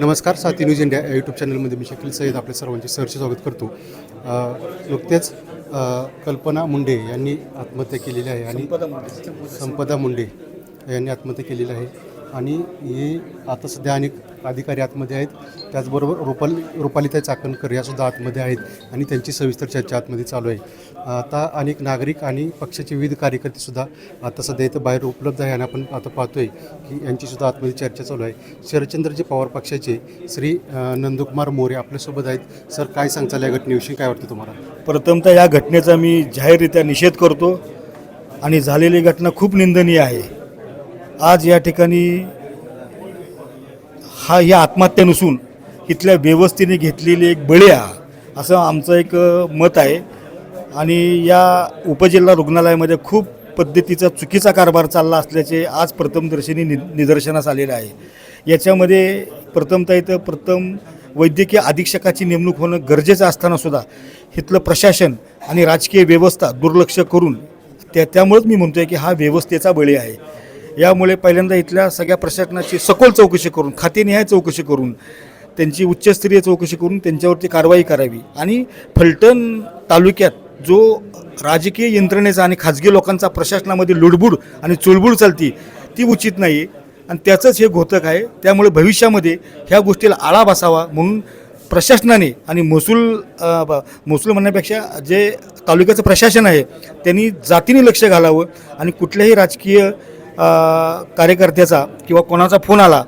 नमस्कार साथी news India YouTube चॅनलमध्ये मी शकील सय्यद आपल्या सर्वांचे सहर्ष स्वागत करतो. नुकतेच कल्पना मुंडे यांनी आत्महत्या केलेली आहे आणि संपदा मुंडे यांनी आत्महत्या केलेली आहे. आणि हे आता सध्या अनेक अधिकारी आतमध्ये आहेत. त्याचबरोबर रुपाली त्या चाकणकर यासुद्धा आतमध्ये आहेत आणि त्यांची सविस्तर चर्चा आतमध्ये चालू आहे. आता अनेक नागरिक आणि पक्षाचे विविध कार्यकर्तेसुद्धा आता सध्या इथं बाहेर उपलब्ध आहे आणि आपण आता पाहतोय की यांचीसुद्धा आतमध्ये चर्चा चालू आहे. शरदचंद्रजी पवार पक्षाचे श्री नंदकुमार मोरे आपल्यासोबत आहेत. सर काय सांगताल या घटनेविषयी? काय वाटतं तुम्हाला? प्रथमतः या घटनेचा मी जाहीररित्या निषेध करतो आणि झालेली घटना खूप निंदनीय आहे. आज या ठिकाणी हा ही आत्महत्या नसून इथल्या व्यवस्थेने घेतलेली एक बळी आहे असं आमचं एक मत आहे. आणि या उपजिल्हा रुग्णालयामध्ये खूप पद्धतीचा चुकीचा कारभार चालला असल्याचे आज प्रथमदर्शनी नि निदर्शनास आलेलं आहे. याच्यामध्ये प्रथमतः इथं प्रथम वैद्यकीय अधीक्षकाची नेमणूक होणं गरजेचं असताना सुद्धा इथलं प्रशासन आणि राजकीय व्यवस्था दुर्लक्ष करून त्या त्यामुळेच मी म्हणतो आहे की हा व्यवस्थेचा बळी आहे. यामुळे पहिल्यांदा इथल्या सगळ्या प्रशासनाची सखोल चौकशी करून खातेनिहाय चौकशी करून त्यांची उच्चस्तरीय चौकशी करून त्यांच्यावरती कारवाई करावी. आणि फलटण तालुक्यात जो राजकीय यंत्रणेचा आणि खाजगी लोकांचा प्रशासनामध्ये लुडबुड आणि चुळबुड चालती ती उचित नाही आणि त्याचंच हे घोतक आहे. त्यामुळे भविष्यामध्ये ह्या गोष्टीला आळा बसावा म्हणून प्रशासनाने आणि महसूल महसूल म्हणण्यापेक्षा जे तालुक्याचं प्रशासन आहे त्यांनी जातीने लक्ष घालावं आणि कुठल्याही राजकीय कार्यकर्त्याचा किंवा कोणाचा फोन आला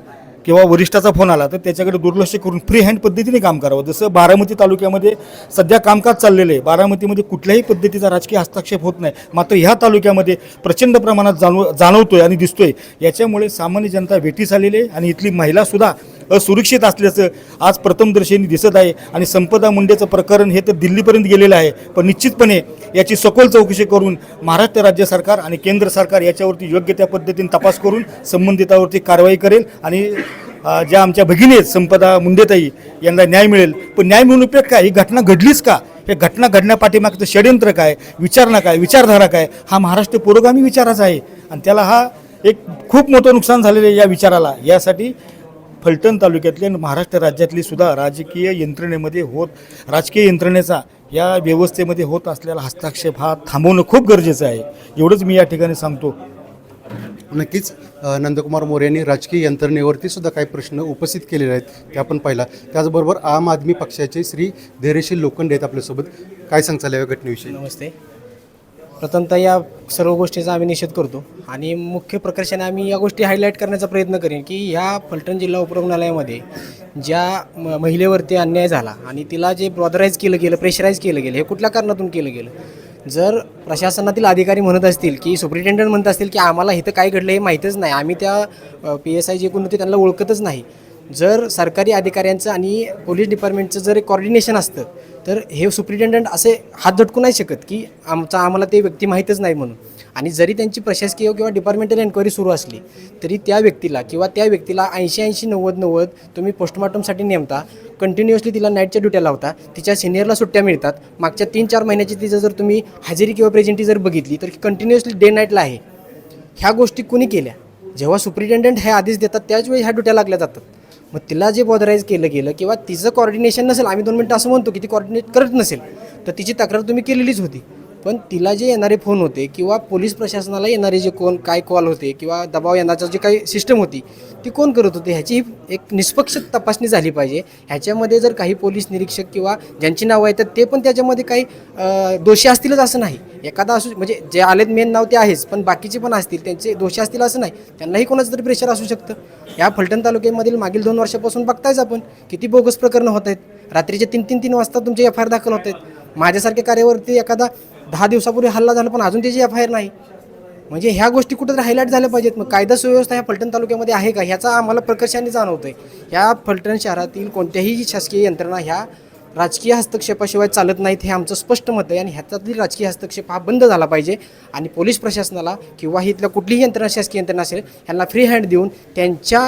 किंवा वरिष्ठाचा फोन आला तर त्याच्याकडे दुर्लक्ष करून फ्री हँड पद्धतीने काम करावं. जसं बारामती तालुक्यामध्ये सध्या कामकाज चाललेलं आहे. बारामतीमध्ये कुठल्याही पद्धतीचा राजकीय हस्तक्षेप होत नाही. मात्र ह्या तालुक्यामध्ये प्रचंड प्रमाणात जाणव जाणवतोय आणि दिसतोय. याच्यामुळे सामान्य जनता वेठीस आलेली आहे आणि इथली महिलासुद्धा असुरक्षित असल्याचं आज प्रथमदर्शनी दिसत आहे. आणि संपदा मुंडेचं प्रकरण हे तर दिल्लीपर्यंत गेलेलं आहे. पण निश्चितपणे याची सखोल चौकशी करून महाराष्ट्र राज्य सरकार आणि केंद्र सरकार याच्यावरती योग्य त्या पद्धतीने तपास करून संबंधितावरती कारवाई करेल. आणि ज्या आमच्या भगिनी आहेत संपदा मुंडेताई यांना न्याय मिळेल. पण न्याय मिळून उपयोग काय? ही घटना घडलीच का? हे घटना घडण्यापाठीमागचं षडयंत्र काय? विचारणा काय? विचारधारा काय? हा महाराष्ट्र पुरोगामी विचाराचा आहे. आणि त्याला हा एक खूप मोठं नुकसान झालेलं आहे या विचाराला. यासाठी फलटण तालुक्यातली आणि महाराष्ट्र राज्यातली सुद्धा राजकीय यंत्रणेमध्ये होत राजकीय यंत्रणेचा या व्यवस्थेमध्ये होत असलेला हस्तक्षेप हा थांबवणं खूप गरजेचं आहे. एवढंच मी या ठिकाणी सांगतो. नक्कीच नंदकुमार मोरे यांनी राजकीय यंत्रणेवरती सुद्धा काही प्रश्न उपस्थित केलेले आहेत ते आपण पाहिला. त्याचबरोबर आम आदमी पक्षाचे श्री धैर्यशील लोखंडे आहेत आपल्यासोबत. काय सांगताल या घटनेविषयी? नमस्ते. प्रथमतः या सर्व गोष्टीचा आम्ही निषेध करतो. आणि मुख्य प्रकर्षाने आम्ही या गोष्टी हायलाईट करण्याचा प्रयत्न करेन की ह्या फलटण जिल्हा उपरुग्णालयामध्ये ज्या म महिलेवरती अन्याय झाला आणि तिला जे ब्रॉदराईज केलं गेलं प्रेशराईज केलं गेलं हे कुठल्या कारणातून केलं गेलं? जर प्रशासनातील अधिकारी म्हणत असतील की सुप्रिटेंडंट म्हणत असतील की आम्हाला इथं काय घडलं हे माहीतच नाही आम्ही त्या पी एस आय जे कोण होते त्यांना ओळखतच नाही. जर सरकारी अधिकाऱ्यांचं आणि पोलीस डिपार्टमेंटचं जर एक कॉर्डिनेशन असतं तर हे सुप्रिटेंडंट असे हात झटकू नाही शकत की आमचा आम्हाला ते व्यक्ती माहीतच नाही म्हणून. आणि जरी त्यांची प्रशासकीय किंवा डिपार्टमेंटल एन्क्वायरी सुरू असली तरी त्या व्यक्तीला किंवा त्या व्यक्तीला ऐंशी ऐंशी नव्वद नव्वद तुम्ही पोस्टमॉर्टमसाठी नेमता कंटिन्युअसली तिला नाईटच्या ड्युट्या लावता तिच्या सिनियरला सुट्ट्या मिळतात मागच्या तीन चार महिन्याची तिचं जर तुम्ही हजेरी किंवा प्रेझेंटी जर बघितली तर कंटिन्युअसली डे नाईटला आहे. ह्या गोष्टी कुणी केल्या? जेव्हा सुप्रिटेंडंट हे आदेश देतात त्याच वेळी ह्या ड्युट्या लागल्या जातात. मग तिला जे बॉदराईज केलं गेलं किंवा तिचं कॉर्डिनेशन नसेल आम्ही दोन मिनटं असं म्हणतो की ती कॉर्डिनेट करत नसेल तर तिची तक्रार तुम्ही केलेलीच होती. पण तिला जे येणारे फोन होते किंवा पोलीस प्रशासनाला येणारे जे कोण काय कॉल होते किंवा दबाव येण्याचा जे काही सिस्टम होती ती कोण करत होते ह्याची एक निष्पक्ष तपासणी झाली पाहिजे. ह्याच्यामध्ये जर काही पोलीस निरीक्षक किंवा ज्यांची नावं आहेत तर ते पण त्याच्यामध्ये काही दोषी असतीलच असं नाही. एखादा असू म्हणजे जे आलेत मेन नाव ते आहेच पण बाकीचे पण असतील त्यांचे दोषी असतील असं नाही. त्यांनाही कोणाचं तरी प्रेशर असू शकतं. या फलटण तालुक्यामधील मागील दोन वर्षापासून बघतायच आपण किती बोगस प्रकरणं होत आहेत. रात्रीचे तीन तीन तीन वाजता तुमचे एफ आय आर दाखल होत आहेत. माझ्यासारख्या कार्यावरती एखादा दहा दिवसापूर्वी हल्ला झाला पण अजून त्याची एफ आय आर नाही. म्हणजे ह्या गोष्टी कुठं हायलाईट झाल्या पाहिजेत. मग कायदा सुव्यवस्था ह्या फलटण तालुक्यामध्ये आहे का? ह्याचा आम्हाला प्रकर्षाने जाणवतं आहे ह्या फलटण शहरातील कोणत्याही शासकीय यंत्रणा ह्या राजकीय हस्तक्षेपाशिवाय चालत नाहीत हे आमचं स्पष्ट मत आहे आणि ह्याच्यातील राजकीय हस्तक्षेप हा बंद झाला पाहिजे आणि पोलीस प्रशासनाला किंवा इथल्या कुठलीही यंत्रणा शासकीय यंत्रणा असेल ह्यांना फ्री हँड देऊन त्यांच्या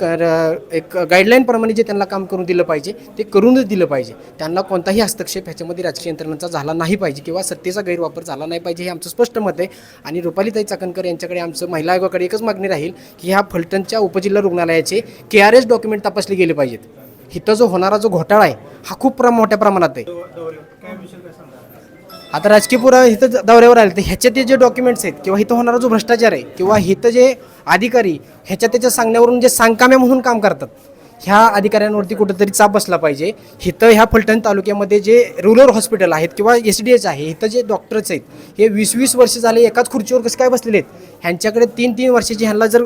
कर- एक गाईडलाईनप्रमाणे जे त्यांना काम करून दिलं पाहिजे ते करूनच दिलं पाहिजे. त्यांना कोणताही हस्तक्षेप ह्याच्यामध्ये राजकीय यंत्रणांचा झाला नाही पाहिजे किंवा सत्तेचा गैरवापर झाला नाही पाहिजे हे आमचं स्पष्ट मत आहे. आणि रुपालीताई चाकणकर यांच्याकडे आमचं महिला आयोगाकडे एकच मागणी राहील की ह्या फलटणच्या उपजिल्हा रुग्णालयाचे के आर एस डॉक्युमेंट तपासले गेले पाहिजेत. इथं जो होणारा जो घोटाळा आहे हा खूप प्र मोठ्या प्रमाणात आहे. आता राजकीय पुरावे इथं दौऱ्यावर आले तर ह्याच्यात ते जे डॉक्युमेंट्स आहेत किंवा इथं होणारा जो भ्रष्टाचार आहे किंवा इथं जे अधिकारी ह्याच्या त्याच्या सांगण्यावरून जे सांगकाम्या म्हणून काम करतात ह्या अधिकाऱ्यांवरती कुठंतरी चाप बसला पाहिजे. इथं ह्या फलटण तालुक्यामध्ये जे रुरल हॉस्पिटल आहेत किंवा एस डी एच आहे इथं जे डॉक्टर्स आहेत हे वीस वीस वर्ष झाले एकाच खुर्चीवर कसं काय बसलेले आहेत? ह्यांच्याकडे तीन तीन वर्षाची ह्यांना जर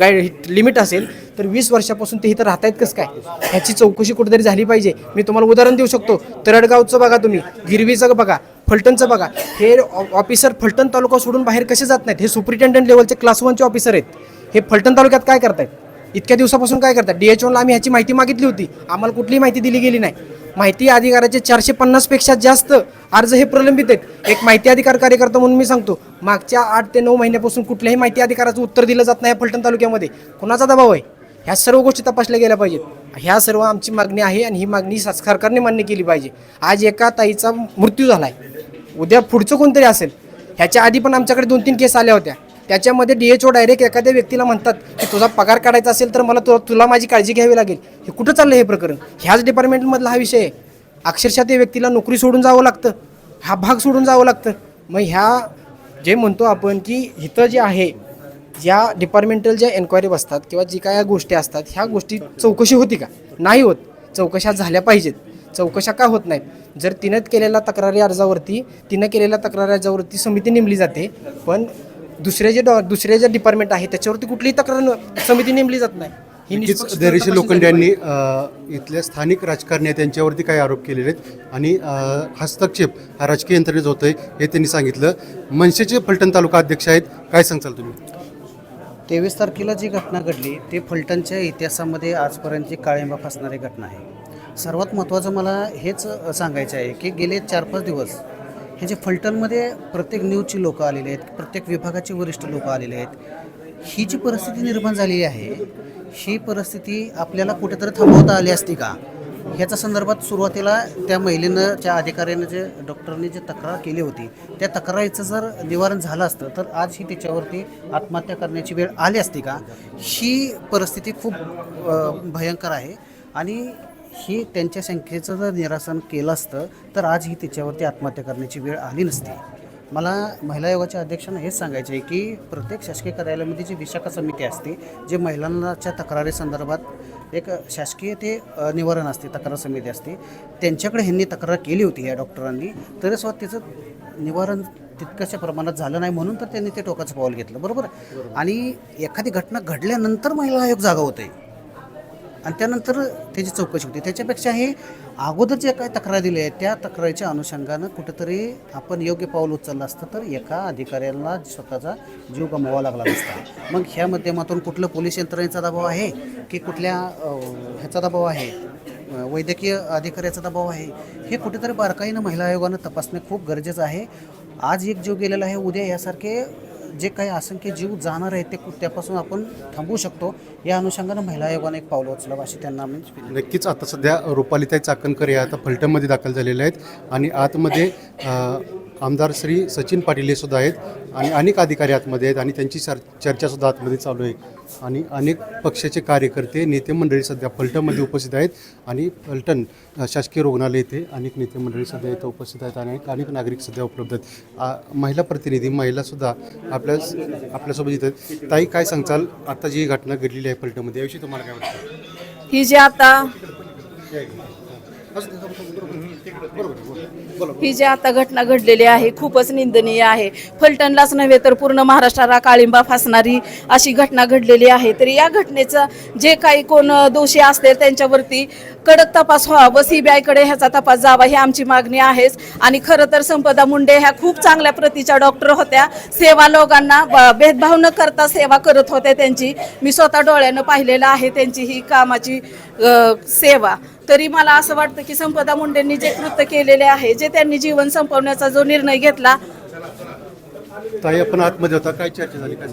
गाईड लिमिट असेल तर वीस वर्षापासून ते इथं राहत आहेत कसं काय? ह्याची चौकशी कुठेतरी झाली पाहिजे. मी तुम्हाला उदाहरण देऊ शकतो. तरडगावचं बघा तुम्ही गिरवीचं बघा फलटणचं बघा. हे ऑफिसर फलटण तालुका सोडून बाहेर कसे जात नाहीत? हे सुप्रिटेंडंट लेवलचे क्लास वनचे ऑफिसर आहेत. हे फलटण तालुक्यात काय करतायत? इतक्या दिवसापासून काय करतात डी एच ओला आम्ही ह्याची माहिती मागितली होती. आम्हाला कुठलीही माहिती दिली गेली नाही. माहिती अधिकाराचे चारशे पन्नासपेक्षा जास्त अर्ज हे प्रलंबित आहेत. एक माहिती अधिकार कार्यकर्ता म्हणून मी सांगतो मागच्या आठ ते नऊ महिन्यापासून कुठल्याही माहिती अधिकाराचं उत्तर दिलं जात नाही फलटण तालुक्यामध्ये. कोणाचा दबाव आहे? ह्या सर्व गोष्टी तपासल्या गेल्या पाहिजेत. ह्या सर्व आमची मागणी आहे आणि ही मागणी सरकारने मान्य केली पाहिजे. आज एका ताईचा मृत्यू झाला आहे उद्या पुढचं कोणतरी असेल. ह्याच्या आधी पण आमच्याकडे दोन तीन केस आल्या होत्या. त्याच्यामध्ये डी एच ओ डायरेक्ट एखाद्या व्यक्तीला म्हणतात की तुझा पगार काढायचा असेल तर मला तु तुला माझी काळजी घ्यावी लागेल. हे कुठं चाललं हे प्रकरण? ह्याच डिपार्टमेंटमधला हा विषय आहे. अक्षरशः त्या व्यक्तीला नोकरी सोडून जावं लागतं. हा भाग सोडून जावं लागतं. मग ह्या जे म्हणतो आपण की इथं जे आहे या डिपार्टमेंटल ज्या एन्क्वायरी बसतात किंवा जी काय गोष्टी असतात ह्या गोष्टी चौकशी होती का? नाही होत. चौकशा झाल्या पाहिजेत. चौकशा का होत नाहीत? जर तिनं केलेल्या तक्रारी अर्जावरती तिनं केलेल्या तक्रारी अर्जावरती समिती नेमली जाते पण दुसरे जे डॉ दुसरे जे डिपार्टमेंट आहे त्याच्यावरती कुठलीही तक्रार न- समिती नेमली जात नाही. ही निष्पक्ष धैर्यशील तपासणी लोखंडे झाली यांनी अ, इथल्या स्थानिक राजकारणी त्यांच्यावरती काही आरोप केलेले आहेत. आणि अ, हस्तक्षेप हा राजकीय यंत्रणेत होतोय हे त्यांनी सांगितलं. मनसेचे फलटण तालुका अध्यक्ष आहेत काय सांगचाल तुम्ही? तेवीस तारखेला जी घटना घडली ते फलटणच्या इतिहासामध्ये आजपर्यंतची काळिंबा फासणारी घटना आहे. सर्वात महत्त्वाचं मला हेच सांगायचं आहे की गेले चार पाच दिवस ह्याच्या फलटणमध्ये प्रत्येक न्यूजची लोकं आलेली आहेत प्रत्येक विभागाचे वरिष्ठ लोकं आलेले आहेत ही जी परिस्थिती निर्माण झालेली आहे ही परिस्थिती आपल्याला कुठेतरी थांबवता आली असती का? ह्याच्या संदर्भात सुरुवातीला त्या महिलेनं त्या अधिकाऱ्यानं जे डॉक्टरने जे तक्रार केली होती त्या तक्रारीचं जर निवारण झालं असतं तर आज ही त्याच्यावरती आत्महत्या करण्याची वेळ आली असती का? ही परिस्थिती खूप भयंकर आहे. आणि ही त्यांच्या संख्येचं जर निरासन केलं असतं तर आज ही तिच्यावरती आत्महत्या करण्याची वेळ आली नसती. मला महिला आयोगाच्या अध्यक्षांना हेच सांगायचे आहे की प्रत्येक शासकीय कार्यालयामध्ये जी विशाखा समिती असते जे महिलांच्या तक्रारीसंदर्भात एक शासकीय ते निवारण असते तक्रार समिती असते त्यांच्याकडे ह्यांनी तक्रार केली होती या डॉक्टरांनी तरी सुद्धा त्याचं निवारण तितक्याशा प्रमाणात झालं नाही म्हणून तर त्यांनी ते टोकाचं पाऊल घेतलं. बरोबर? आणि एखादी घटना घडल्यानंतर महिला आयोग जागा होते. आणि त्यानंतर त्याची चौकशी होती. त्याच्यापेक्षा हे अगोदर जे काय तक्रार दिली आहे त्या तक्रारीच्या अनुषंगानं कुठंतरी आपण योग्य पाऊल उचललं असतं तर एका अधिकाऱ्याला स्वतःचा जीव गमवावा लागला नसता मग ह्या माध्यमातून कुठलं पोलीस यंत्रणेचा दबाव आहे की कुठल्या ह्याचा दबाव आहे? वैद्यकीय अधिकाऱ्याचा दबाव आहे? हे कुठेतरी बारकाईनं महिला आयोगानं तपासणे खूप गरजेचं आहे. आज एक जीव गेलेला आहे उद्या यासारखे जे काही असंख्य जीव जाणार आहेत ते कु- त्यापासून आपण थांबवू शकतो. या अनुषंगानं महिला आयोगाने एक पावलं उचलावं अशी त्यांना आम्ही नक्कीच. आता सध्या रुपालीताई चाकणकर या आता फलटणमध्ये दाखल झालेल्या आहेत आणि आतमध्ये आमदार श्री सचिन पाटील हे सुद्धा आहेत आणि अनेक अधिकारी आतमध्ये आहेत आणि त्यांची चर चर्चासुद्धा आतमध्ये चालू आहे. आणि अनेक पक्षाचे कार्यकर्ते नेते मंडळी सध्या फलटणमध्ये उपस्थित आहेत आणि फलटण शासकीय रुग्णालय येथे अनेक नेते मंडळी सध्या इथं उपस्थित आहेत आणि अनेक अनेक नागरिक सध्या उपलब्ध आहेत. महिला प्रतिनिधी महिलासुद्धा आपल्या आपल्यासोबत इथं आहेत. ताई काय सांगचाल आता जी घटना घडलेली आहे फलटणमध्ये याविषयी तुम्हाला काय वाटतं? ही जी आता ही जी आता घटना घडलेली आहे खूपच निंदनीय आहे. फलटणलाच नव्हे तर पूर्ण महाराष्ट्राला काळिंबा फासणारी अशी घटना घडलेली आहे. तरी या घटनेचं जे काही कोण दोषी असतील त्यांच्यावरती कडक तपास व्हावा व सीबीआयकडे ह्याचा तपास जावा ही आमची मागणी आहेच. आणि खरं तर संपदा मुंडे ह्या खूप चांगल्या प्रतीच्या डॉक्टर होत्या. सेवा लोकांना ब- भेदभाव न करता सेवा करत होत्या त्यांची. मी स्वतः डोळ्यानं पाहिलेलं आहे त्यांची ही कामाची सेवा. तरी मला असं वाटतं की संपदा मुंडेंनी जे कृत्य केलेले आहे जे त्यांनी जीवन संपवण्याचा जो निर्णय घेतला ताई आपण आतमध्ये होता. काय चर्चा झाली? काय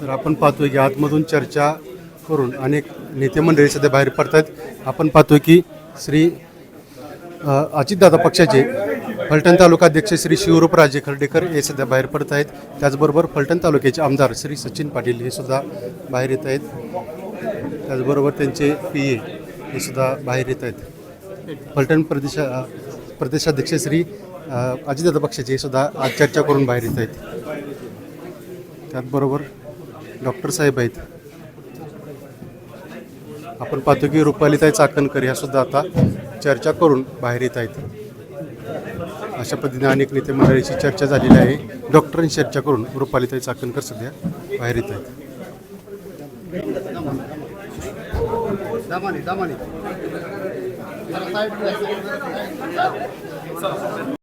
तर आपण पाहतोय की आतमधून चर्चा करून अनेक नेते मंडळी सध्या बाहेर पडतात आपण पाहतोय की श्री अजितदादा पक्षाचे फलटण तालुकाध्यक्ष श्री शिवरूपराजे खर्डेकर हे सध्या बाहेर पडत आहेत. त्याचबरोबर फलटण तालुक्याचे आमदार श्री सचिन पाटील हे सुद्धा बाहेर येत आहेत. त्याचबरोबर त्यांचे पी ए हे सुद्धा बाहेर येत आहेत. फलटण प्रदेशा प्रदेशाध्यक्ष श्री अ, अजितदादा पक्षाचे हे सुद्धा आज चर्चा करून बाहेर येत आहेत. त्याचबरोबर डॉक्टर साहेब आहेत. आपण पाहतो की रुपालीताई चाकणकर ह्या सुद्धा आता चर्चा करून बाहेर येत आहेत. अशा पद्धतीने अनेक नेते मंडळीशी चर्चा झालेली आहे. डॉक्टरांशी चर्चा करून रुपालीताई चाकणकर सध्या बाहेर येत आहेत.